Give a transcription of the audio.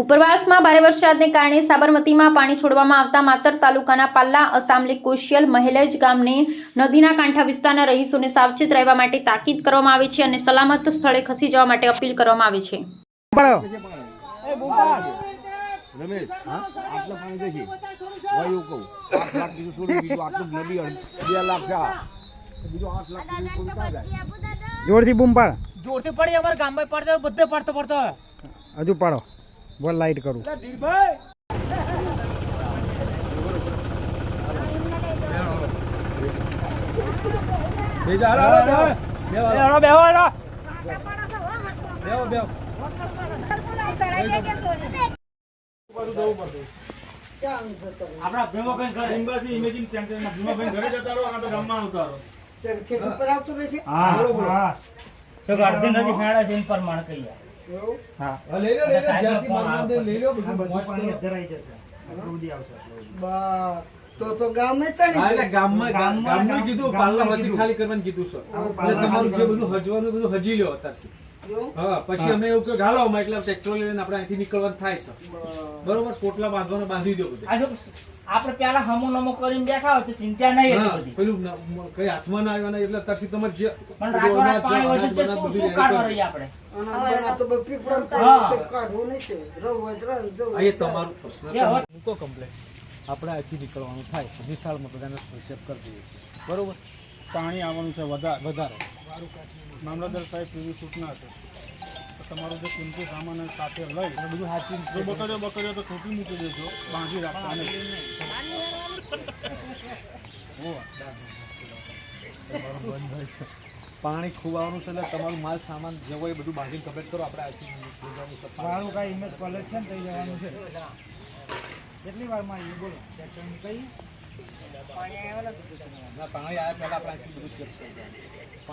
ઉપરવાસમાં ભારે વરસાદને કારણે સાબરમતીમાં પાણી છોડવામાં આવતા માતર તાલુકાના પાલ્લા અસામલી કોશિયલ મહેલેજ ગામની નદીના કાંઠા વિસ્તારના રહીશોને સાવચેત રહેવા માટે તાકીદ કરવામાં આવી છે અને સલામત સ્થળે ખસી જવા માટે અપીલ કરવામાં આવી છે. જોરથી બૂમ પાડ. જોરથી પડી અમારા ગામમાં પડતો બધે પડતો પડતો. હજુ પાડો. બોલ લાઈટ કરું આપણા ભીમાભાઈ ઘરે. સિમ્બાસી ઇમેજિંગ સેન્ટરમાં ભીમાભાઈ ઘરે જતા રહો તો ગામમાં આવતા રહો તો અડધી નદી ખાડા છે એમ પ્રમાણ કહીએ. પાણી જશે. તો તો ગામે તણી ગામમાં ગામમાં- કીધું. પાર્લામાંથી ખાલી કરવાનું કીધું સર. તમારું જે બધું હજવાનું બધું હજી લ્યો અત્યારથી. હા પછી અમે એવું અમે એટલે ટ્રેક્ટર લઈને આપણે અહીંથી નીકળવાનું થાય છે. બરોબર. પોટલા બાંધવાનું બાંધી દો બધું. આ આપણે પેલા હમો નમો કરીને બેઠા હોય તો ચિંતા નહીં પેલું કઈ હાથમાં ના આવ્યા એટલે અત્યારથી તમારે જે આપણે? અહીંથી નીકળવાનું થાય વિશાળ મતદાન કરી દઈએ બરોબર? પાણી આવવાનું છે વધારે વધારે. મામલતદાર સાહેબ એવી સૂચના છે તમારું જે કિંમતી સામાન સાથે લઈ અને બધું જો બકરીઓ બકરીઓ તો તૂટી મૂકી દેજો. બાંધી રાખતા પાણી ખુવાવાનું છે એટલે તમારું માલ સામાન જે હોય એ બધું બાંધીને કમ્પ્લેટ કરો. આપણે આજથી મારું કાંઈ ઇમેજ કલેક્શન થઈ જવાનું છે? કેટલી વારમાં એ બોલો. કઈ? પાણી આવ્યા પહેલાં આપણે બધું શિફ્ટ થઈ દઈએ